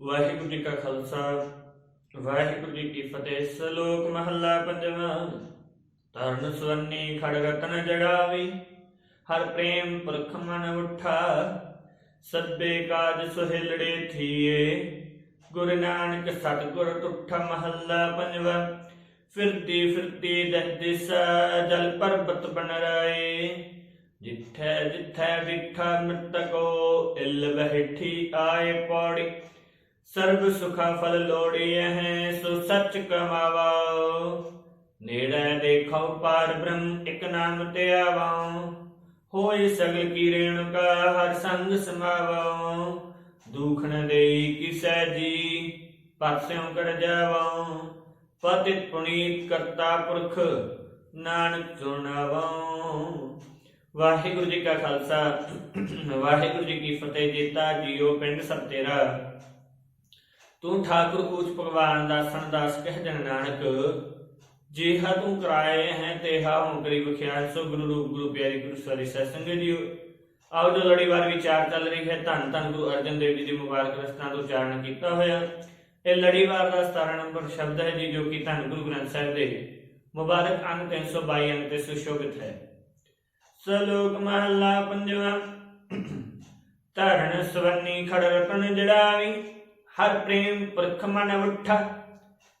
ਵਾਹਿਗੁਰੂ ਜੀ ਕਾ ਖਾਲਸਾ, ਵਾਹਿਗੁਰੂ ਜੀ ਕੀ ਫਤਿਹ। ਸ਼ਲੋਕ ਮਹੱਲਾ ਪੰਜਵਾਂ ਤਰਨ ਸਵੰਨੀ ਖੜ ਰਤਨ ਜੜਾਵੀ, ਹਰ ਪ੍ਰੇਮ ਪੁਰਖ ਮਨ ਉਠਾ ਸਭੇ ਕਾਜ ਸੁਹਿਲੜੇ ਥੀਏ। ਗੁਰੂ ਨਾਨਕ ਸਤਿਗੁਰ ਤੁਠਾ ਮਹੱਲਾ ਪੰਜਵਾ, ਫਿਰਦੀ ਫਿਰਦੀ ਦਸ ਦਿਸਾ, ਜਲ ਪਰਬਤ ਬਨ ਰਾਏ। ਜਿੱਥੈ ਜਿੱਥੈ ਵਿਠਾ ਮ੍ਰਿਤਕੋ, ਇਲ ਬਹਿਠੀ ਆਏ ਪੌੜੀ। ਸਰਬ ਸੁਖਾ ਫਲ ਲੋੜੀਐ ਹੈ, ਸੋ ਸੱਚ ਕਮਾਵਾਓ। ਨੇੜੇ ਦੇਖੋ ਪਾਰ ਬ੍ਰਹਮ, ਇਕ ਨਾਮ ਤੇ ਆਵਾਓ। ਹੋਏ ਸਗਲ ਕੀ ਰੇਣੁਕਾ, ਹਰ ਸੰਗ ਸਮਾਵਾਓ। ਦੁਖ ਨ ਦੇਈ ਕਿਸੈ ਜੀ ਪਾਸਿਓਂ ਕਰ ਜਾਵਾਓ। ਪਤਿਤ ਪੁਨੀਤ ਕਰਤਾ ਪੁਰਖ, ਨਾਨਕ ਸੁਣਾਵਾਓ ਵਾਹਿਗੁਰੂ ਜੀ ਕਾ ਖਾਲਸਾ, ਵਾਹਿਗੁਰੂ ਜੀ ਕੀ ਫਤਿਹ, ਜੀਤਾ ਜੀਓ ਪਿੰਡ ਸਭ ਤੇਰਾ। ਤੂੰ ਠਾਕੁਰ ਊਚ ਭਗਵਾਨ ਦਾਸਨ ਦਾਸ ਕਹਿ ਜਨ ਨਾਨਕ, ਜਿਹਾ ਤੂੰ ਕਰਾਏ ਹੈ, ਤੇਹਾ ਹੁਣ ਕਰੀ ਵਿਖਿਆਨ, ਸੋ ਗੁਰੂ ਰੂਪ, ਗੁਰੂ ਪਿਆਰੀ, ਗੁਰੂ ਸਰੀ ਸੰਗਤ ਜੀਓ ਆਓ ਜੋ ਲੜੀਵਾਰ ਵਿਚਾਰ ਚੱਲ ਰਹੀ ਹੈ, ਧੰਨ ਧੰਨ ਗੁਰੂ ਅਰਜਨ ਦੇਵ ਜੀ ਦੀ ਮੁਬਾਰਕ ਰਸਤਾਂ ਤੋਂ ਉਚਾਰਨ ਕੀਤਾ ਹੋਇਆ। ਇਹ ਲੜੀਵਾਰ ਦਾ 17 ਨੰਬਰ ਸ਼ਬਦ ਹੈ ਜੀ, ਜੋ ਕਿ ਧੰਨ ਗੁਰੂ ਗ੍ਰੰਥ ਸਾਹਿਬ ਦੇ ਮੁਬਾਰਕ ਅੰਗ 322 ਅੰਗ ਤੇ ਸੁਸ਼ੋਭਿਤ ਹੈ। ਸਲੋਕ ਮਹੱਲਾ ਪੰਜਵਾਂ। ਧਰਨ ਸਵੰਨੀ ਖੜ ਰਤਨ ਜੜਾਵੀ। ਹਰ ਪ੍ਰੇਮ ਪ੍ਰਖ ਮਨ ਉਠਾ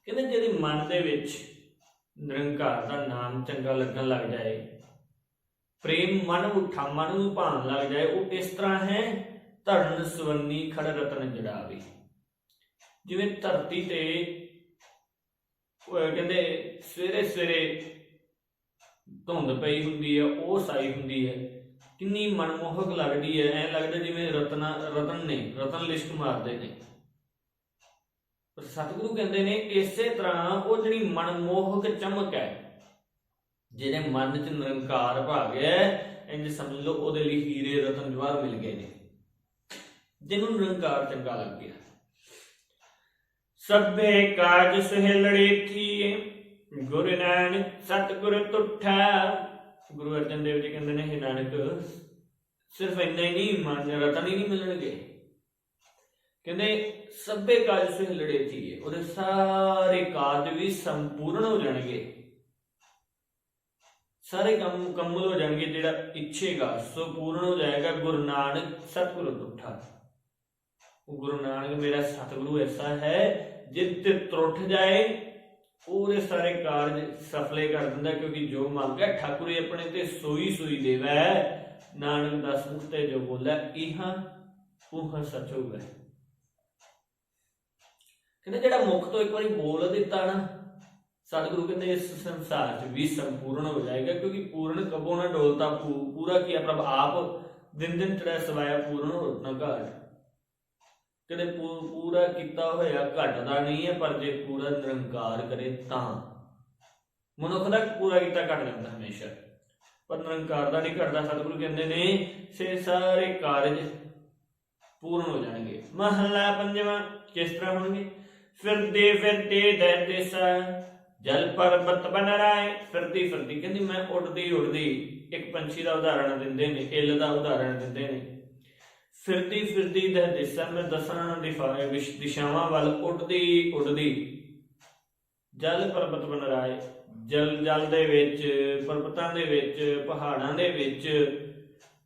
ਕਹਿੰਦੇ ਜਿਹਦੇ ਮਨ ਦੇ ਵਿੱਚ ਨਿਰੰਕਾਰ ਦਾ ਨਾਮ ਚੰਗਾ ਲੱਗਣ ਲੱਗ ਜਾਏ, ਪ੍ਰੇਮ ਮਨ ਉਠਾ ਮਨ ਨੂੰ ਭਾਣ ਲੱਗ ਜਾਏ, ਉਹ ਇਸ ਤਰ੍ਹਾਂ ਹੈ? ਧਰਨ ਸਵੰਨੀ ਖੜ ਰਤਨ ਜੜਾਵੀ। ਜਿਵੇਂ ਧਰਤੀ ਤੇ ਕਹਿੰਦੇ ਸਵੇਰੇ ਸਵੇਰੇ ਧੁੰਦ ਪਈ ਹੁੰਦੀ ਹੈ, ਉਹ ਸਾਈ ਹੁੰਦੀ ਹੈ। ਕਿੰਨੀ ਮਨਮੋਹਕ ਲੱਗਦੀ ਹੈ। ਐ ਲੱਗਦਾ ਜਿਵੇਂ ਰਤਨਾ, ਰਤਨ ਨੇ, ਰਤਨ ਲਿਸ਼ਕ ਮਾਰਦੇ ਨੇ। ਸਤਿਗੁਰੂ ਕਹਿੰਦੇ ਨੇ ਇਸੇ ਤਰ੍ਹਾਂ ਉਹ ਜਿਹੜੀ ਮਨਮੋਹਕ ਚਮਕ ਹੈ, ਜਿਹਦੇ ਮਨ 'ਚ ਨਿਰੰਕਾਰ ਭਾਗ ਹੈ, ਇੰਜ ਸਮਝ ਲਓ ਉਹਦੇ ਲਈ ਹੀਰੇ ਰਤਨ ਜਵਾਹਰ ਮਿਲ ਗਏ ਨੇ, ਜਿਹਨੂੰ ਨਿਰੰਕਾਰ ਚੰਗਾ ਲੱਗ ਗਿਆ। ਸਭੇ ਕਾਜ ਸੁਹਿਲੜੀ ਥੀਏ ਗੁਰੂ ਨਾਨਕ ਸਤਿਗੁਰ ਤੁਠਾ। ਗੁਰੂ ਅਰਜਨ ਦੇਵ ਜੀ ਕਹਿੰਦੇ ਨੇ हे ਨਾਨਕ, ਸਿਰਫ ਇੰਨਾ ਹੀ ਨਹੀਂ, ਮਨ ਰਤਨ ਹੀ ਨਹੀਂ ਮਿਲਣਗੇ। ਕਹਿੰਦੇ ਸਭੇ ਕਾਜ ਸੁਹਿਲੜੇ ਥੀਏ ਉਹਦੇ ਸਾਰੇ ਕਾਜ ਵੀ ਸੰਪੂਰਨ ਹੋ ਜਾਣਗੇ। ਸਾਰੇ ਕੰਮ ਮੁਕੰਮਲ ਹੋ ਜਾਣਗੇ, ਜਿਹੜਾ ਇੱਛੇਗਾ, ਸੋ ਪੂਰਨ ਹੋ ਜਾਏਗਾ ਗੁਰੂ ਨਾਨਕ ਸਤਿਗੁਰ ਤੁਠਾ ਉਹ ਗੁਰੂ ਨਾਨਕ, ਮੇਰਾ ਸਤਿਗੁਰੂ ਐਸਾ ਹੈ, ਜਿਤ ਤੇ ਤਰੁੱਠ ਜਾਏ, ਉਹਦੇ ਸਾਰੇ ਕਾਰਜ ਸਫਲੇ ਕਰ ਦਿੰਦਾ, ਕਿਉਂਕਿ ਜੋ ਮੰਗਿਆ ਠਾਕੁਰ ਆਪਣੇ ਤੇ ਸੋਈ ਸੋਈ ਦੇਵੈ। ਨਾਨਕ ਦਸ ਮੁਖ ਤੇ ਜੋ ਬੋਲੇ, ਇਹਾਂ ਉਹ ਸੱਚ ਹੋਵੇ ਕਹਿੰਦੇ ਜਿਹੜਾ ਮੁਖ ਤੋਂ ਇੱਕ ਵਾਰੀ ਬੋਲ ਦਿੱਤਾ ਨਾ, ਸਤਿਗੁਰੂ ਕਹਿੰਦੇ ਇਸ ਸੰਸਾਰ 'ਚ ਵੀ ਸੰਪੂਰਨ ਹੋ ਜਾਏਗਾ, ਕਿਉਂਕਿ ਪੂਰਨ ਕਬੋ ਨਾ ਡੋਲਤਾ ਪੂਰਾ ਕੀ ਪ੍ਰਭ? ਆਪ ਦਿਨ ਦਿਨ ਚੜਾ ਸਵਾਇਆ ਪੂਰਨ ਹੋ ਘਾਟ। ਕਹਿੰਦੇ ਪੂਰਾ ਕੀਤਾ ਹੋਇਆ ਘਟਦਾ ਨਹੀਂ ਹੈ, ਪਰ ਜੇ ਪੂਰਾ ਨਿਰੰਕਾਰ ਕਰੇ ਤਾਂ। ਮਨੁੱਖ ਦਾ ਪੂਰਾ ਕੀਤਾ ਘਟ ਜਾਂਦਾ ਹਮੇਸ਼ਾ। ਪਰ ਨਿਰੰਕਾਰ ਦਾ ਨਹੀਂ ਘਟਦਾ, ਸਤਿਗੁਰੂ ਕਹਿੰਦੇ ਨੇ, ਸੇ ਸਾਰੇ ਕਾਰਜ ਪੂਰਨ ਹੋ ਜਾਣਗੇ। ਮਹੱਲਾ ਪੰਜਵਾਂ ਕਿਸ ਤਰ੍ਹਾਂ ਹੋਣਗੇ? ਫਿਰਦੇ ਫਿਰਦੇ ਦਰ ਦਿਸਾ ਜਲ ਪਰਬਤ ਬਨ ਰਾਏ। ਫਿਰਦੀ ਫਿਰਦੀ ਕਹਿੰਦੀ ਮੈਂ ਉੱਡਦੀ ਉੱਡਦੀ ਇੱਕ ਪੰਛੀ ਦਾ ਉਦਾਹਰਣ ਦਿੰਦੇ ਨੇ ਇੱਲ ਦਾ ਉਦਾਹਰਣ ਦਿੰਦੇ ਨੇ। ਫਿਰਦੀ ਫਿਰਦੀ ਦੇ ਦਿਸ਼ਾ ਮੈਂ ਦਸਾਂ ਦਿਸ਼ਾਵਾਂ ਵੱਲ ਉੱਡਦੀ ਉੱਡਦੀ। ਜਲ ਪਰਬਤ ਬਨ ਰਾਏ। ਜਲ ਜਲ ਦੇ ਵਿੱਚ, ਪਰਬਤਾਂ ਦੇ ਵਿੱਚ, ਪਹਾੜਾਂ ਦੇ ਵਿੱਚ,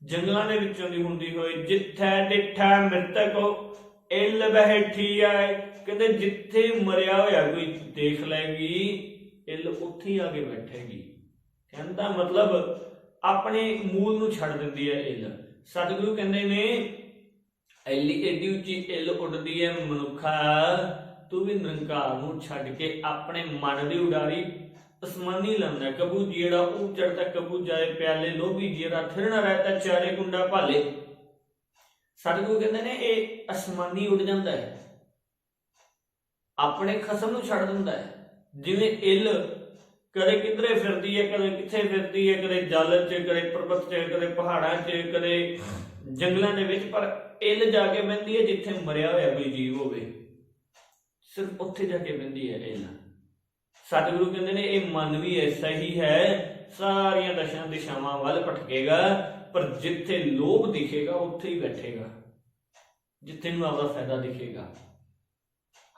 ਜੰਗਲਾਂ ਦੇ ਵਿੱਚੋਂ ਦੀ ਹੁੰਦੀ ਹੋਈ ਜਿੱਥੈ ਡਿਠਾ ਮ੍ਰਿਤਕੋ, ਇਲ ਬਹਿਠੀ ਆਏ। ਕਹਿੰਦੇ ਜਿੱਥੇ ਮਰਿਆ ਹੋਇਆ ਕੋਈ ਦੇਖ ਲੈਗੀ ਇਲ ਉੱਥੇ ਆ ਕੇ ਬੈਠੇਗੀ। ਕਹਿੰਦਾ ਮਤਲਬ ਆਪਣੇ ਮੂਲ ਨੂੰ ਛੱਡ ਦਿੰਦੀ ਹੈ ਇਲ ਸਤਿਗੁਰੂ ਕਹਿੰਦੇ ਨੇ, ਐਲੀ ਏਡੀ ਉੱਚੀ ਇਲ ਉੱਡਦੀ ਹੈ ਮਨੁੱਖਾ, ਤੂੰ ਵੀ ਨਿਰੰਕਾਰ ਨੂੰ ਛੱਡ ਕੇ ਆਪਣੇ ਮਨ ਦੀ ਉਡਾਰੀ ਅਸਮਾਨੀ ਲੰਦਾ ਕਬੂ ਜਿਹੜਾ ਉਹ ਚੜਦਾ ਕਬੂ ਜਾਏ ਪਿਆਲੇ, ਲੋਭੀ ਜਿਹੜਾ ਥਿਰਣਾ ਰਹਤਾ ਚਾਰੇ ਕੁੰਡਾ ਭਾਲੇ। ਸਤਿਗੁਰੂ ਕਹਿੰਦੇ ਨੇ, ਇਹ ਅਸਮਾਨੀ ਉੱਡ ਜਾਂਦਾ ਹੈ। ਆਪਣੇ ਖਸਮ ਨੂੰ ਛੱਡ ਦਿੰਦਾ ਹੈ। ਜਿਵੇਂ ਇਲ ਕਦੇ ਕਿਧਰੇ ਫਿਰਦੀ ਹੈ, ਕਦੇ ਕਿੱਥੇ ਫਿਰਦੀ ਹੈ, ਕਦੇ ਜਲ 'ਚ, ਕਦੇ ਪਰਬਤ 'ਚ, ਕਦੇ ਪਹਾੜਾਂ 'ਚ, ਕਦੇ ਜੰਗਲਾਂ ਦੇ ਵਿੱਚ, ਪਰ ਇਲ ਜਾ ਕੇ ਬਹਿੰਦੀ ਹੈ ਜਿੱਥੇ ਮਰਿਆ ਹੋਇਆ ਕੋਈ ਜੀਵ ਹੋਵੇ। ਸਿਰਫ ਉੱਥੇ ਜਾ ਕੇ ਬਹਿੰਦੀ ਹੈ ਇਲ। ਸਤਿਗੁਰੂ ਕਹਿੰਦੇ ਨੇ, ਇਹ ਮਨ ਵੀ ਐਸਾ ਹੀ ਹੈ, ਸਾਰੀਆਂ ਦਸ਼ਾਂ ਦਿਸ਼ਾਵਾਂ ਵੱਲ ਭਟਕੇਗਾ, ਪਰ ਜਿੱਥੇ ਲੋਭ ਦਿਖੇਗਾ, ਉੱਥੇ ਹੀ ਬੈਠੇਗਾ। ਜਿੱਥੇ ਨੂੰ ਆਪਦਾ ਫਾਇਦਾ ਦਿਖੇਗਾ।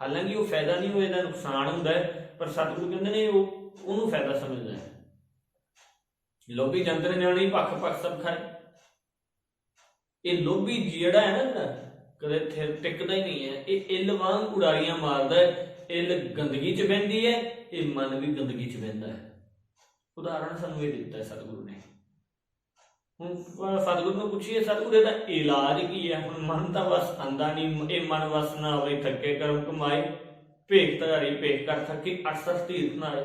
ਹਾਲਾਂਕਿ ਉਹ ਫਾਇਦਾ ਨਹੀਂ ਹੋਏ ਦਾ ਨੁਕਸਾਨ ਹੁੰਦਾ ਪਰ ਸਤਿਗੁਰੂ ਕਹਿੰਦੇ ਨੇ ਉਹ, ਉਹਨੂੰ ਫਾਇਦਾ ਸਮਝਦਾ ਹੈ। ਲੋਭੀ ਜੰਤਰ ਨਿਆਣੀ ਪੱਖ ਪੱਖ ਸਭ ਖਾਏ। ਇਹ ਲੋਭੀ ਜਿਹੜਾ ਹੈ ਨਾ, ਕਦੇ ਥਿਰ ਟਿਕਦਾ ਹੀ ਨਹੀਂ ਹੈ। ਇਹ ਇਲ ਵਾਂਗ ਉਡਾਰੀਆਂ ਮਾਰਦਾ ਹੈ, ਇੱਲ ਗੰਦਗੀ ਚ ਬਹਿੰਦੀ ਹੈ, ਇਹ ਮਨ ਵੀ ਗੰਦਗੀ ਚ ਬਹਿੰਦਾ ਹੈ। ਉਦਾਹਰਣ ਸਾਨੂੰ ਇਹ ਦਿੱਤਾ ਹੈ ਸਤਿਗੁਰੂ ਨੇ। ਹੁਣ ਸ- ਸਤਿਗੁਰੂ ਨੂੰ ਪੁੱਛੀਏ, ਸਤਿਗੁਰ ਦਾ ਇਲਾਜ ਕੀ ਹੈ? ਹੁਣ ਮਨ ਤਾਂ ਬਸ ਆਂਦਾ ਨਹੀਂ ਇਹ ਮਨ ਵਸ ਨਾ ਹੋਵੇ, ਥੱਕੇ ਕਰਮ ਕਮਾਏ, ਭੇਖ ਧਾਰੀ, ਭੇਖ ਕਰ ਥੱਕੇ ਅਕਸਰ ਧੀਰਤ ਨਾ ਆਏ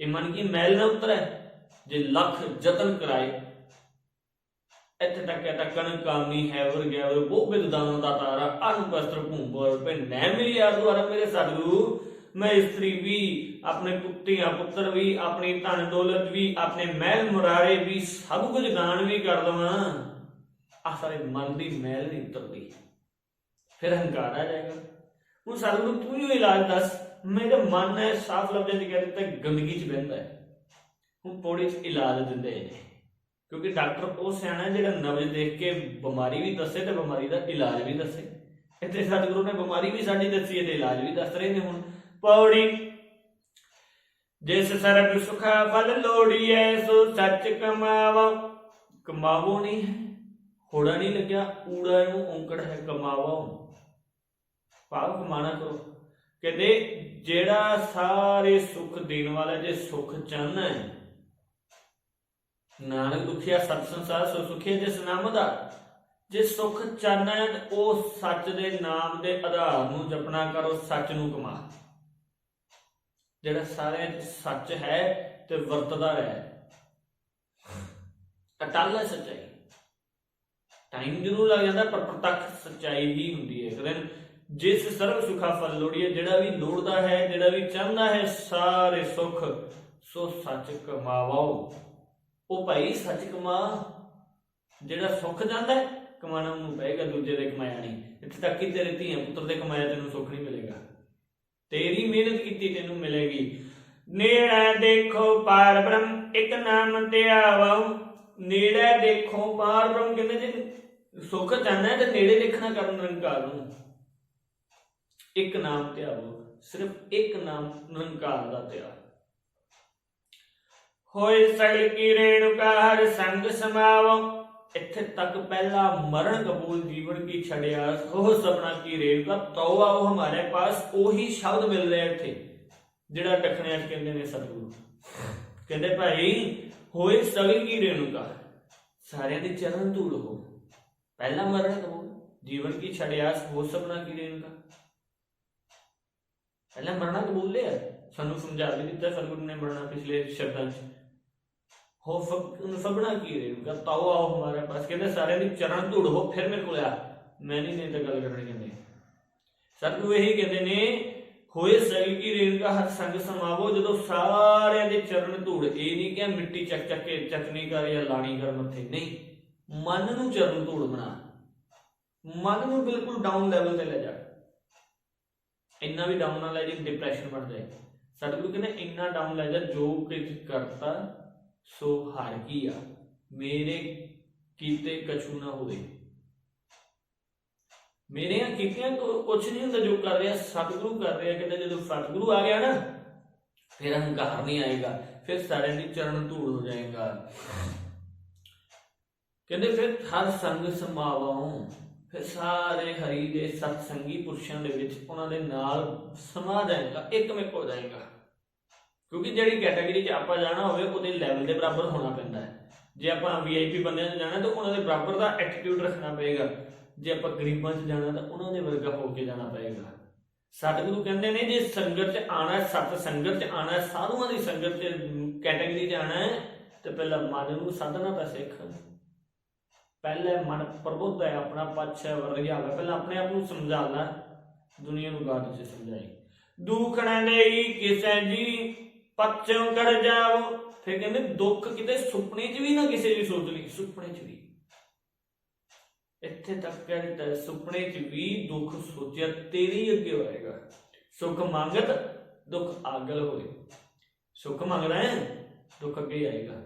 ਇਹ ਮਨ ਕੀ ਮੈਲ ਨਾ ਉਤਰੈ? ਜੇ ਲੱਖ ਯਤਨ ਕਰਾਏ, ਇੱਥੇ ਤੱਕ ਹੈ ਤੱਕਣ ਕਾਮੀ ਹੈ ਵਰ ਗਿਆ ਵਰ ਉਹ ਵਿਦਦਾਨ ਦਾ ਤਾਰਾ ਅਨੁਪਸਤਰ ਭੂੰਬਰ ਪੈ ਨੈ ਮਿਲੀ ਯਾਰ ਦੁਆਰਾ ਮੇਰੇ ਸਤਿਗੁਰੂ। ਮੈਂ ਇਸਤਰੀ ਵੀ, ਆਪਣੇ ਪੁੱਤੀਆਂ ਪੁੱਤਰ ਵੀ, ਆਪਣੀ ਧਨ ਦੌਲਤ ਵੀ, ਆਪਣੇ ਮਹਿਲ ਮੁਰਾਰੇ ਵੀ, ਸਭ ਕੁਝ ਦਾਨ ਵੀ ਕਰ ਦਵਾਂ ਆ ਸਾਰੇ ਮਨ ਦੀ ਮੈਲ ਨਹੀਂ ਉਤਰਦੀ। ਫਿਰ ਹੰਕਾਰ ਆ ਜਾਏਗਾ। ਹੁਣ ਸਤਿਗੁਰੂ ਤੂੰ ਹੀ ਇਲਾਜ ਦੱਸ, ਮੇਰਾ ਮਨ ਹੈ ਸਾਫ਼ ਲਫ਼ਜ਼ਾਂ ਚ ਕਹਿ ਦਿੱਤਾ, ਗੰਦਗੀ ਚ ਬਹਿੰਦਾ ਹੈ। ਹੁਣ ਪੌੜੀ ਚ ਇਲਾਜ ਦਿੰਦੇ ਨੇ। ਕਿਉਂਕਿ ਡਾਕਟਰ ਉਹ ਸਿਆਣਾ ਜਿਹੜਾ ਨਬਜ਼ ਦੇਖ ਕੇ ਬਿਮਾਰੀ ਵੀ ਦੱਸੇ ਤੇ ਬਿਮਾਰੀ ਦਾ ਇਲਾਜ ਵੀ ਦੱਸੇ। ਇੱਥੇ ਸਤਿਗੁਰੂ ਨੇ ਬਿਮਾਰੀ ਵੀ ਸਾਡੀ ਦੱਸੀ ਹੈ ਤੇ ਇਲਾਜ ਵੀ ਦੱਸ ਰਹੇ ਨੇ ਹੁਣ। ਪੌੜੀ। ਜਿਸ ਸਰਬ ਸੁਖਾ ਫਲ ਲੋੜੀਐ, ਸੋ ਸੱਚ ਕਮਾਵਾ। ਕਮਾਵੋ ਨਹੀਂ ਹੈ, ਹੋੜਾ ਨਹੀਂ ਲੱਗਿਆ, ਊੜਾ ਨੂੰ ਔਂਕੜ ਹੈ ਕਮਾਵੋ। ਭਾਵ ਕਮਾਣਾ ਕਰੋ। ਕਹਿੰਦੇ, ਜਿਹੜਾ ਸਾਰੇ ਸੁਖ ਦੇਣ ਵਾਲਾ ਜੇ ਸੁਖ ਚਾਹਨਾ ਹੈ, ਨਾਨਕ ਦੁਖਿਆ ਸਤ ਸੰਸਾਰ ਸੋ ਸੁਖਿਆ ਜਿਸ ਨਾਮ ਦਾ, ਜੇ ਸੁਖ ਚਾਹਨਾ ਹੈ, ਉਹ ਸੱਚ ਦੇ ਨਾਮ ਦੇ ਆਧਾਰ ਨੂੰ ਜਪਣਾ ਕਰੋ, ਸੱਚ ਨੂੰ ਕਮਾ। ਜਿਹੜਾ ਸਾਰਿਆਂ 'ਚ ਸੱਚ ਹੈ ਤੇ ਵਰਤਦਾ ਰਹੇ। ਅਟਲ ਹੈ ਸੱਚਾਈ। ਟਾਈਮ ਜ਼ਰੂਰ ਲੱਗ ਜਾਂਦਾ ਪਰ ਪ੍ਰਤੱਖ ਸੱਚਾਈ ਹੀ ਹੁੰਦੀ ਹੈ। ਕਹਿੰਦੇ ਨੇ, ਜਿਸ ਸਰਬ ਸੁਖਾ ਫਲ ਲੋੜੀਏ ਜਿਹੜਾ ਵੀ ਲੋੜਦਾ ਹੈ ਜਿਹੜਾ ਵੀ ਚਾਹੁੰਦਾ ਹੈ ਸਾਰੇ ਸੁਖ ਸੋ ਸੱਚ ਕਮਾਵਾਓ। ਉਹ ਭਾਈ ਸੱਚ ਕਮਾ ਜਿਹੜਾ ਸੁੱਖ ਜਾਂਦਾ ਹੈ ਕਮਾਣਾ ਨੂੰ ਪਏਗਾ ਦੂਜੇ ਦੇ ਕਮਾਇਆ ਨਹੀਂ। ਇੱਥੇ ਤੱਕ ਕਿ ਤੇਰੇ ਧੀਆਂ ਪੁੱਤਰ ਦੇ ਕਮਾਇਆ ਤੈਨੂੰ ਸੁੱਖ ਨਹੀਂ ਮਿਲੇਗਾ। ਤੇਰੀ ਮਿਹਨਤ ਕੀਤੀ ਤੈਨੂੰ ਮਿਲੇਗੀ। ਨੇੜੇ ਦੇਖੋ ਪਾਰ ਬ੍ਰਹਮ, ਇੱਕ ਨਾਮ ਤੇ ਨੇੜੇ ਦੇਖੋ ਪਾਰ ਬ੍ਰਹਮ, ਕਹਿੰਦੇ ਜੇ ਸੁੱਖ ਚਾਹਨਾ ਤੇ ਨੇੜੇ ਦੇਖਣਾ ਕਰਨ ਨਿਰੰਕਾਰ ਨੂੰ। ਇੱਕ ਨਾਮ ਤੇ ਸਿਰਫ ਇੱਕ ਨਾਮ ਨਿਰੰਕਾਰ ਦਾ ਧਿਆਨ ਹੋਏ ਸਗਲ ਕੀ ਰੇਣੁਕਾ, ਹਰ ਸੰਗ ਸਮਾਵੋ। ਇੱਥੇ ਤੱਕ ਪਹਿਲਾ ਮਰਨ ਕਬੂਲ ਜੀਵਨ ਕੀ ਛੜਿਆ ਉਹ ਸਪਨਾ ਕੀ ਰੇਣੁਕਾ ਤੋ ਉਹ ਹਮਾਰੇ ਪਾਸ ਉਹੀ ਸ਼ਬਦ ਮਿਲ ਰਿਹਾ ਇੱਥੇ, ਜਿਹੜਾ ਟਖਣਿਆਂ ਚ ਕਹਿੰਦੇ ਨੇ ਸਤਿਗੁਰੂ। ਕਹਿੰਦੇ ਭਾਈ, ਹੋਏ ਸਗਲ ਕੀ ਰੇਣੂਗਾ ਸਾਰਿਆਂ ਦੇ ਚਰਨ ਧੂੜ ਹੋ। ਪਹਿਲਾ ਮਰਨ ਕਬੂਲ ਜੀਵਨ ਕੀ ਛੜਿਆ ਉਹ ਸਪਨਾ ਕੀ ਰੇਣੁਕਾ ਪਹਿਲਾਂ ਮਰਨਾ ਕਬੂਲ ਲਿਆ। ਸਾਨੂੰ ਸਮਝਾ ਵੀ ਦਿੱਤਾ ਸਤਿਗੁਰੂ ਨੇ ਮਰਨਾ ਪਿਛਲੇ ਸ਼ਬਦਾਂ 'ਚ। ਹੋ ਫਕ- ਫਬਣਾ ਕੀ ਰੇ ਕਾ ਤਾਓ ਆਓ ਹਮਾਰੇ ਪਾਸ ਕਹਿੰਦੇ ਸਾਰਿਆਂ ਦੀ ਚਰਨ ਧੂੜ ਹੋ, ਫਿਰ ਮੇਰੇ ਕੋਲ ਆ। ਮੈਂ ਨਹੀਂ ਨਹੀਂ ਤਾਂ ਗੱਲ ਕਰਨੀ ਕਹਿੰਦੇ। ਸਤਿਗੁਰੂ ਇਹੀ ਕਹਿੰਦੇ ਨੇ, ਹੋਏ ਸਗਲ ਕੀ ਰੇਣਕਾ ਹਰ ਸੰਗ ਸਮਾਵੋ, ਜਦੋਂ ਸਾਰਿਆਂ ਦੇ ਚਰਨ ਧੂੜ, ਇਹ ਨਹੀਂ ਕਿ ਮਿੱਟੀ ਚੱਕ ਚੱਕ ਕੇ ਚਟਨੀ ਕਰ ਜਾਂ ਲਾਣੀ ਕਰ ਮੱਥੇ। ਨਹੀਂ, ਮਨ ਨੂੰ ਚਰਨ ਧੂੜ ਬਣਾ। ਮਨ ਨੂੰ ਬਿਲਕੁਲ ਡਾਊਨ ਲੈਵਲ ਤੇ ਲੈ ਜਾ। ਇੰਨਾ ਵੀ ਡਾਊਨ ਨਾ ਲੈ ਜੀ ਡਿਪਰੈਸ਼ਨ ਬਣ ਜਾਏ। ਸਤਿਗੁਰੂ ਕਹਿੰਦੇ, ਇੰਨਾ ਡਾਊਨ ਲੈ ਜਾ, ਜੋ ਕੁਝ ਕਰਤਾ ਸੋ ਹਰ ਕੀ ਆ? ਮੇਰੇ ਕੀਤੇ ਕਛੂ ਨਾ ਹੋਵੇ। ਮੇਰੀਆਂ ਕੀਤੀਆਂ ਕੁਝ ਨਹੀਂ ਹੁੰਦਾ, ਜੋ ਕਰ ਰਿਹਾ, ਸਤਿਗੁਰੂ ਕਰ ਰਿਹਾ। ਕਹਿੰਦੇ ਜਦੋਂ ਸਤਿਗੁਰੂ ਆ ਗਿਆ ਨਾ, ਫਿਰ ਹੰਕਾਰ ਨਹੀਂ ਆਏਗਾ। ਫਿਰ ਸਾਰਿਆਂ ਦੀ ਚਰਨ ਧੂੜ ਹੋ ਜਾਏਗਾ। ਕਹਿੰਦੇ ਫਿਰ ਹਰ ਸੰਗ ਸਮਾਵਾਂ ਫਿਰ ਸਾਰੇ ਹਰੀ ਦੇ ਸਤ ਸੰਗੀ ਪੁਰਸ਼ਾਂ ਦੇ ਵਿੱਚ ਉਹਨਾਂ ਦੇ ਨਾਲ ਸਮਾ ਜਾਏਗਾ ਇੱਕਮਿਕ ਹੋ ਜਾਏਗਾ। ਕਿਉਂਕਿ ਜਿਹੜੀ ਕੈਟਾਗਰੀ 'ਚ ਆਪਾਂ ਜਾਣਾ ਹੋਵੇ ਉਹਦੇ ਲੈਵਲ ਦੇ ਬਰਾਬਰ ਹੋਣਾ ਪੈਂਦਾ ਹੈ। ਜੇ ਆਪਾਂ ਵੀਆਈਪੀ ਬੰਦਿਆਂ 'ਚ ਜਾਣਾ ਤਾਂ ਉਹਨਾਂ ਦੇ ਬਰਾਬਰ ਦਾ ਐਟੀਟਿਊਡ ਰੱਖਣਾ ਪਏਗਾ। ਜੇ ਆਪਾਂ ਗਰੀਬਾਂ 'ਚ ਜਾਣਾ ਤਾਂ ਉਹਨਾਂ ਦੇ ਵਰਗਾ ਹੋ ਕੇ ਜਾਣਾ ਪਏਗਾ। ਸਤਿਗੁਰੂ ਕਹਿੰਦੇ ਨੇ ਜੇ ਸੰਗਤ 'ਚ ਆਣਾ ਹੈ, ਸਤ ਸੰਗਤ 'ਚ ਆਣਾ ਹੈ, ਸਾਧੂਆਂ ਦੀ ਸੰਗਤ 'ਚ ਕੈਟਾਗਰੀ 'ਚ ਆਣਾ ਹੈ ਤੇ ਪਹਿਲਾਂ ਮਨ ਨੂੰ ਸਾਧਨਾ ਤਾਂ ਸਿੱਖ। ਪਹਿਲੇ ਮਨ ਪ੍ਰਬੁੱਧ ਹੈ ਆਪਣਾ ਪੱਛ ਹੈ ਪਹਿਲਾਂ ਆਪਣੇ ਆਪ ਨੂੰ ਸਮਝਾ ਲੈ ਦੁਨੀਆ ਨੂੰ ਗਾਦ ਚ ਸਮਝਾਈ। ਦੁੱਖ ਨਾ ਕਿਸੇ ਜੀ ਪੱਛੋਂ ਕਰ ਜਾਵੋ। ਫਿਰ ਕਹਿੰਦੇ ਦੁੱਖ ਕਿਤੇ ਸੁਪਨੇ 'ਚ ਵੀ ਨਾ ਕਿਸੇ ਦੀ ਸੋਚ ਲਈ ਸੁਪਨੇ 'ਚ ਵੀ। ਇੱਥੇ ਤੱਕ ਕਹਿ ਦਿੱਤਾ ਸੁਪਨੇ 'ਚ ਵੀ ਦੁੱਖ ਸੋਚਿਆ ਤੇਰੀ ਅੱਗੇ ਹੋਏਗਾ। ਸੁਖ ਮੰਗਤ, ਦੁੱਖ ਆਗਲ ਹੋਏ ਸੁਖ ਮੰਗਦਾ ਹੈ, ਦੁੱਖ ਅੱਗੇ ਆਏਗਾ।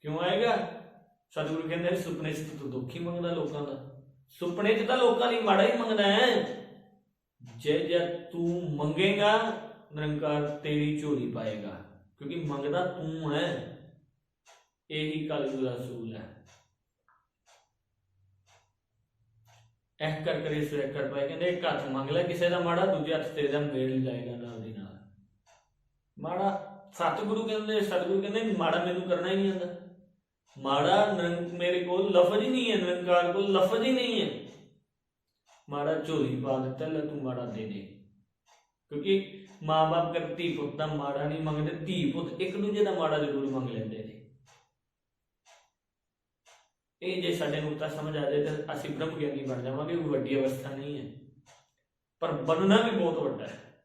ਕਿਉਂ ਆਏਗਾ? ਸਤਿਗੁਰੂ ਕਹਿੰਦੇ ਸੁਪਨੇ 'ਚ ਤੂੰ ਦੁੱਖ ਹੀ ਮੰਗਦਾ ਲੋਕਾਂ ਦਾ। ਸੁਪਨੇ 'ਚ ਤਾਂ ਲੋਕਾਂ ਲਈ ਮਾੜਾ ਹੀ ਮੰਗਦਾ ਹੈ। ਜੇ ਜੇ ਤੂੰ ਮੰਗੇਗਾ ਨਿਰੰਕਾਰ ਤੇਰੀ ਝੋਲੀ ਪਾਏਗਾ, ਕਿਉਂਕਿ ਮੰਗਦਾ ਤੂੰ ਹੈ। ਇਹੀ ਕਲਯੁਗ ਦਾ ਅਸੂਲ ਹੈ। ਇਹ ਕਰ ਕਰੇ ਸਵੇ ਕਰ ਪਾਏ, ਕਹਿੰਦੇ ਇੱਕ ਹੱਥ ਮੰਗ ਲੈ, ਕਿਸੇ ਦਾ ਮਾੜਾ, ਦੂਜੇ ਹੱਥ ਤੇਰੇ ਦਾ ਮੇਲ ਜਾਏਗਾ ਨਾਲ ਦੀ ਨਾਲ। ਮਾੜਾ ਸਤਿਗੁਰੂ ਕਹਿੰਦੇ ਸਤਿਗੁਰੂ ਕਹਿੰਦੇ ਮਾੜਾ ਮੈਨੂੰ ਕਰਨਾ ਹੀ ਨਹੀਂ ਆਉਂਦਾ। ਮਾੜਾ ਨਿਰੰ- ਮੇਰੇ ਕੋਲ ਲਫ਼ਜ਼ ਹੀ ਨਹੀਂ ਹੈ, ਨਿਰੰਕਾਰ ਕੋਲ ਲਫ਼ਜ਼ ਹੀ ਨਹੀਂ ਹੈ। ਮਾੜਾ ਝੋਲੀ ਪਾ ਦਿੱਤਾ, ਲੈ ਤੂੰ ਮਾੜਾ ਦੇ ਦੇ। ਕਿਉਂਕਿ ਮਾਂ-ਬਾਪ ਕਰ ਧੀ ਪੁੱਤ ਦਾ ਮਾੜਾ ਨਹੀਂ ਮੰਗਦੇ, ਧੀ ਪੁੱਤ ਇੱਕ ਦੂਜੇ ਦਾ ਮਾੜਾ ਜ਼ਰੂਰ ਮੰਗ ਲੈਂਦੇ ਨੇ। ਇਹ ਜੇ ਸਾਡੇ ਨੂੰ ਤਾਂ ਸਮਝ ਆ ਜਾਏ ਤਾਂ ਅਸੀਂ ਬ੍ਰਹਮ ਗਿਆਨੀ ਬਣ ਜਾਵਾਂਗੇ, ਉਹ ਵੱਡੀ ਅਵਸਥਾ ਨਹੀਂ ਹੈ। ਪਰ ਬਣਨਾ ਵੀ ਬਹੁਤ ਵੱਡਾ ਹੈ।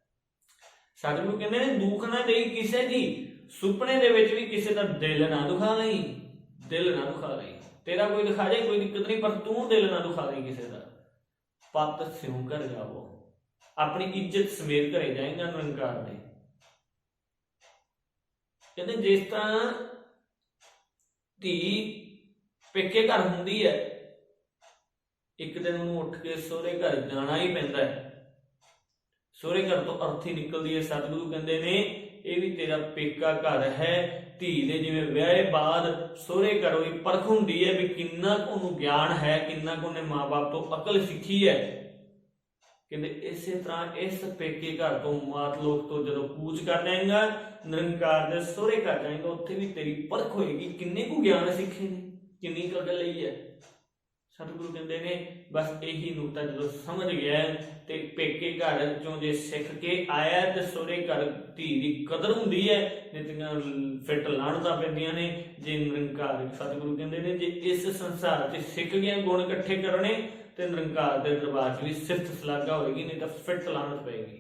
ਸਤਿਗੁਰੂ ਕਹਿੰਦੇ ਨੇ, ਦੁੱਖ ਨਾ ਦੇਈ ਕਿਸੇ ਦੀ, ਸੁਪਨੇ ਦੇ ਵਿੱਚ ਵੀ ਕਿਸੇ ਦਾ ਦਿਲ ਨਾ ਦੁਖਾ ਲਈ, ਦਿਲ ਨਾ ਦੁਖਾ ਲਈ। ਤੇਰਾ ਕੋਈ ਦਿਖਾ ਜਾਏ, ਕੋਈ ਦਿੱਕਤ ਨਹੀਂ, ਪਰ ਤੂੰ ਦਿਲ ਨਾ ਦੁਖਾ ਲਈ ਕਿਸੇ ਦਾ। ਪਤ ਸਿਉਂ ਕਰ ਜਾਵੋ। ਆਪਣੀ ਇੱਜ਼ਤ ਸਮੇਤ ਘਰੇ ਜਾਏਗਾ ਨਿਰੰਕਾਰ ਦੇ। ਕਹਿੰਦੇ ਜਿਸ ਤਰ੍ਹਾਂ ਧੀ ਪੇਕੇ ਘਰ ਹੁੰਦੀ ਹੈ, ਇੱਕ ਦਿਨ ਉਹਨੂੰ ਉੱਠ ਕੇ ਸਹੁਰੇ ਘਰ ਜਾਣਾ ਹੀ ਪੈਂਦਾ ਹੈ। ਸਹੁਰੇ ਘਰ ਤੋਂ ਅਰਥੀ ਨਿਕਲਦੀ ਹੈ, ਸਤਿਗੁਰੂ ਕਹਿੰਦੇ ਨੇ, ਇਹ ਵੀ ਤੇਰਾ ਪੇਕਾ ਘਰ ਹੈ, ਧੀ ਦੇ ਜਿਵੇਂ ਵਿਆਹੇ ਬਾਅਦ ਸਹੁਰੇ ਘਰੋਂ ਦੀ ਪਰਖ ਹੁੰਦੀ ਹੈ ਵੀ ਕਿੰਨਾ ਕੁ ਉਹਨੂੰ ਗਿਆਨ ਹੈ, ਕਿੰਨਾ ਕੁ ਉਹਨੇ ਮਾਪੇ ਤੋਂ ਅਕਲ ਸਿੱਖੀ ਹੈ। ਕਹਿੰਦੇ ਇਸੇ ਤਰ੍ਹਾਂ ਇਸ ਪੇਕੇ ਘਰ ਤੋਂ ਮਾਤ ਲੋਕ ਤੋਂ ਜਦੋਂ ਕੂਚ ਕਰ ਜਾਏਗਾ, ਨਿਰੰਕਾਰ ਦੇ ਸਹੁਰੇ ਕਰ ਜਾਏਗਾ, ਉੱਥੇ ਵੀ ਤੇਰੀ ਪਰਖ ਹੋਏਗੀ। ਕਿੰਨੇ ਕੁ ਗਿਆਨ ਸਿੱਖੇ ਨੇ, ਕਿੰਨੀ ਕੁ ਅਕਲ ਲਈ ਹੈ। ਸਤਿਗੁਰੂ ਕਹਿੰਦੇ ਨੇ, ਬਸ ਇਹੀ ਨੁਕਤਾ ਜਦੋਂ ਸਮਝ ਗਿਆ ਤੇ ਪੇਕੇ ਘਰ ਚੋਂ ਜੇ ਸਿੱਖ ਕੇ ਆਇਆ ਤੇ ਸਹੁਰੇ ਘਰ ਧੀ ਦੀ ਕਦਰ ਹੁੰਦੀ ਹੈ ਨਿਤੀਆਂ ਫਿੱਟ ਲਾਣਦਾ ਪੈਂਦੀਆਂ ਨੇ, ਜੇ ਨਿਰੰਕਾਰ ਸਤਿਗੁਰੂ ਕਹਿੰਦੇ ਨੇ, ਜੇ ਇਸ ਸੰਸਾਰ 'ਚ ਸਿੱਖ ਗਿਆ, ਗੁਣ ਇਕੱਠੇ ਕਰਨੇ, ਤੇ ਨਿਰੰਕਾਰ ਦੇ ਦਰਬਾਰ 'ਚ ਵੀ ਸਿਫਤ ਸਲਾਗਾ ਹੋਏਗੀ, ਨਹੀਂ ਤਾਂ ਫਿੱਟ ਲਾਣਤ ਪਏਗੀ।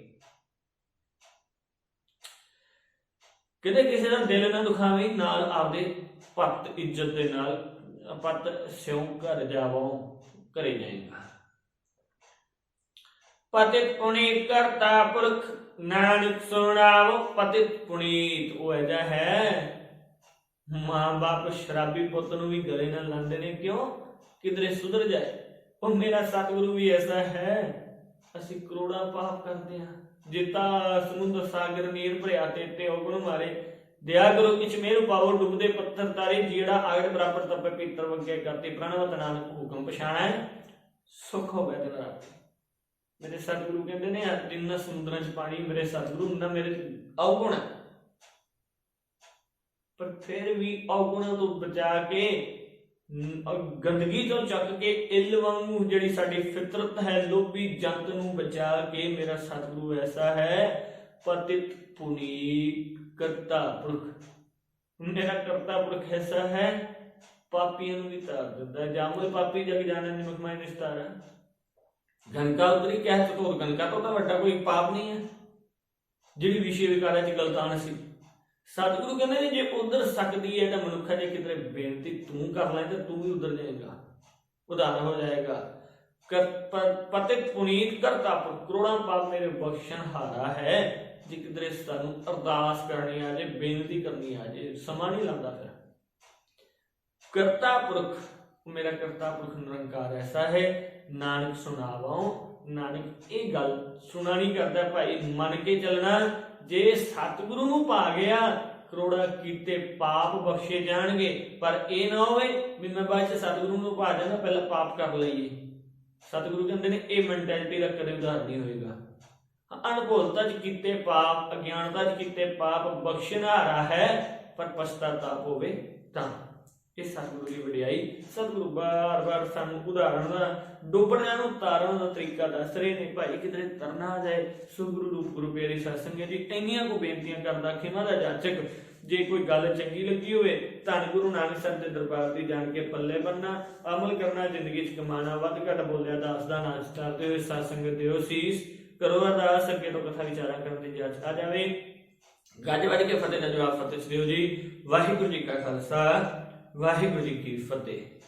ਕਿਤੇ ਕਿਸੇ ਦਾ ਦਿਲ ਨਾ ਦੁਖਾਵੇ, ਨਾਲ ਆਪਦੇ ਭਗਤ ਇੱਜ਼ਤ ਦੇ ਨਾਲ ਪੱਤ ਸਿਉ ਘਰ ਜਾਵੋ, ਘਰੇ ਜਾਏਗਾ ਪਤਿਤ ਪੁਨੀਤ ਕਰਤਾ ਪੁਰਖ, ਨਾਨਕ ਸੁਣਾਵੋ। ਪਤਿਤ ਪੁਨੀਤ, ਉਹ ਐਜਾ ਹੈ। ਮਾਂ ਬਾਪ ਸ਼ਰਾਬੀ ਪੁੱਤ ਨੂੰ ਵੀ ਗਲੇ ਨਾਲ ਲਾਉਂਦੇ ਨੇ ਕਿਉਂ? ਕਿਧਰੇ ਸੁਧਰ ਜਾਏ। ਉਹ ਮੇਰਾ ਸਤਿਗੁਰੂ ਵੀ ਐਸਾ ਹੈ। ਅਸੀਂ ਕਰੋੜਾਂ ਪਾਪ ਕਰਦੇ ਹਾਂ। ਜਿਤਾ ਸਮੁੰਦਰ ਸਾਗਰ ਨੀਰ ਭਰਿਆ ਤੇ ਤੇ ਔਗਣ ਮਾਰੇ ਦਇਆ ਕਰੋ ਕਿਛ ਮੇਰ ਪਾਵੋ, ਡੁੱਬਦੇ ਪੱਥਰ ਤਾਰੇ ਜੀੜਾ ਆਗੜ ਬਰਾਬਰ ਤਪੇ ਪੀਤਰ ਵਗੇ ਕਰਤੇ ਪ੍ਰਣਵਤ ਨਾਨਕ ਹੁਕਮ ਪਛਾਣਾ। ਸੁਖ ਹੋਵੇ ਦਿਨ ਰਾਤ ਮੇਰੇ ਸਤਿਗੁਰੂ ਕਹਿੰਦੇ ਨੇ ਜਿੰਨਾ ਸਮੁੰਦਰਾਂ 'ਚ ਪਾਣੀ, ਮੇਰੇ ਸਤਿਗੁਰੂ ਨਾ ਮੇਰੇ ਔਗੁਣ। ਪਰ ਫਿਰ ਵੀ ਔਗੁਣਾਂ ਤੋਂ ਬਚਾ ਕੇ, ਅਹ ਗੰਦਗੀ ਤੋਂ ਚੱਕ ਕੇ, ਇਲ ਵਾਂਗੂ ਜਿਹੜੀ ਸਾਡੀ ਫਿਤਰਤ ਹੈ, ਲੋਭੀ ਜੰਤ ਨੂੰ ਬਚਾ ਕੇ, ਮੇਰਾ ਸਤਿਗੁਰੂ ਐਸਾ ਹੈ, ਪਤਿਤ ਪੁਨੀਤ। ਕਰਤਾ ਪੁਰਖ। ਮੇਰਾ ਕਰਤਾ ਪੁਰਖ ਐਸਾ ਹੈ, ਪਾਪੀਆਂ ਨੂੰ ਵੀ ਤਾਰ ਦਿੰਦਾ। ਹੈ। ਪਾਪੀ ਜਗ ਜਾਣਨ ਨਿਮਕ ਮੈਂ ਨਿਸਤਾਰਾ ਗੰਗਾ ਉਤਰੀ, ਕਹਿ ਤੋ ਗੰਗਾ ਤੋਂ ਤਾਂ ਵੱਡਾ ਕੋਈ ਪਾਪ ਨਹੀਂ ਹੈ। ਜਿਹੜੀ ਵਿਸ਼ੇ ਵਿਕਾਰਾਂ ਚ ਗਲਤਾਨ ਸੀ। ਸਤਿਗੁਰੂ ਕਹਿੰਦੇ ਜੇ ਉਧਰ ਸਕਦੀ ਹੈ ਤਾਂ ਮਨੁੱਖਾ ਜੇ ਕਿਤੇ ਬੇਨਤੀ ਤੂੰ ਕਰ ਲੈ ਤੇ ਤੂੰ ਵੀ ਉਧਰ ਜਾਏਗਾ। ਉਧਾਰ ਹੋ ਜਾਏਗਾ। ਪਤਿਤ ਪੁਨੀਤ ਕਰਤਾ ਕਰੋੜਾਂ ਪਾਪ ਮੇਰੇ ਬਖਸ਼ਣ ਹਾਰਾ ਹੈ। ਜੇ ਕਿਧਰੇ ਸਾਨੂੰ ਅਰਦਾਸ ਕਰਨੀ ਆ, ਜੇ ਬੇਨਤੀ ਕਰਨੀ ਆ, ਜੇ ਸਮਾਂ ਨਹੀਂ ਲੱਗਦਾ ਫਿਰ। ਕਰਤਾ ਪੁਰਖ, ਮੇਰਾ ਕਰਤਾ ਪੁਰਖ ਨਿਰੰਕਾਰ ਐਸਾ ਹੈ, ਨਾਨਕ ਸੁਣਾਵਾਂ ਨਾਨਕ ਇਹ ਗੱਲ ਸੁਣਾ ਨਹੀਂ ਕਰਦਾ, ਭਾਈ ਮੰਨ ਕੇ ਚੱਲਣਾ, ਜੇ ਸਤਿਗੁਰੂ ਨੂੰ ਪਾ ਗਿਆ, ਕਰੋੜਾ ਕੀਤੇ ਪਾਪ ਬਖਸ਼ੇ ਜਾਣਗੇ, ਪਰ ਇਹ ਨਾ ਹੋਵੇ ਵੀ ਮੈਂ ਬਾਅਦ ਚ ਸਤਿਗੁਰੂ ਨੂੰ ਪਾ ਜਾਣਾ ਪਹਿਲਾਂ ਪਾਪ ਕਰ ਲਈਏ। ਸਤਿਗੁਰੂ ਕਹਿੰਦੇ ਨੇ, ਇਹ ਮੈਂਟੈਲਿਟੀ ਦਾ ਕਦੇ ਉਧਾਰ ਨਹੀਂ ਹੋਏਗਾ। ਅਣਭੁੱਲਤਾ ਚ ਕੀਤੇ ਪਾਪ, ਅਗਿਆਨਤਾ ਚ ਕੀਤੇ ਪਾਪ ਬਖਸ਼ਣਹਾਰਾ ਹੈ, ਪਰ ਪਛਤਾਤਾਪ ਹੋਵੇ ਤਾਂ। ਇਹ ਸਤਿਗੁਰੂ ਦੀ ਵਡਿਆਈ। ਸਤਿਗੁਰੂ ਬਾਰ-ਬਾਰ ਸਾਨੂੰ ਉਦਾਹਰਣ ਦਾ, ਡੁੱਬਣਿਆਂ ਨੂੰ ਤਾਰਨ ਦਾ ਤਰੀਕਾ ਦੱਸ ਰਹੇ ਨੇ। ਭਾਈ ਕਿਧਰੇ ਤਰਨਾ ਜਾਏ ਸੋ ਰੂਪ ਗੁਰੂ ਪਿਆਰੇ ਸਤਸੰਗੇ ਜੀ, ਇੰਨੀਆਂ ਕੋ ਬੇਨਤੀਆਂ ਕਰਦਾ ਖਿਮਾ ਦਾ ਜਾਚਕ ਜੇ ਕੋਈ ਗੱਲ ਚੰਗੀ ਲੱਗੀ ਹੋਵੇ, ਧੰਨ ਗੁਰੂ ਨਾਨਕ ਸਾਹਿਬ ਦੇ ਦਰਬਾਰ ਦੀ ਜਾਣ ਕੇ ਪੱਲੇ ਬੰਨਾ ਅਮਲ ਕਰਨਾ, ਜ਼ਿੰਦਗੀ 'ਚ ਕਮਾਣਾ ਵੱਧ ਘੱਟ ਬੋਲਿਆ, ਦਾਸ ਦਾ ਨਾਚ ਕਰਦੇ ਹੋਏ ਸਤਸੰਗ ਦਿਓ ਸੀਸ। ਕਰੋ ਅਰਦਾਸ, ਅੱਗੇ ਤੋਂ ਕਥਾ ਵਿਚਾਰਾ ਕਰਨ ਦੀ ਜਾਚ ਆ ਜਾਵੇ। ਗੱਜ ਵੱਜ ਕੇ ਫਤਿਹ ਦਾ ਜਵਾਬ ਫਤਿਹ ਦਿਓ ਜੀ। ਵਾਹਿਗੁਰੂ ਜੀ ਕਾ ਖਾਲਸਾ, ਵਾਹਿਗੁਰੂ ਜੀ ਕੀ ਫਤਿਹ।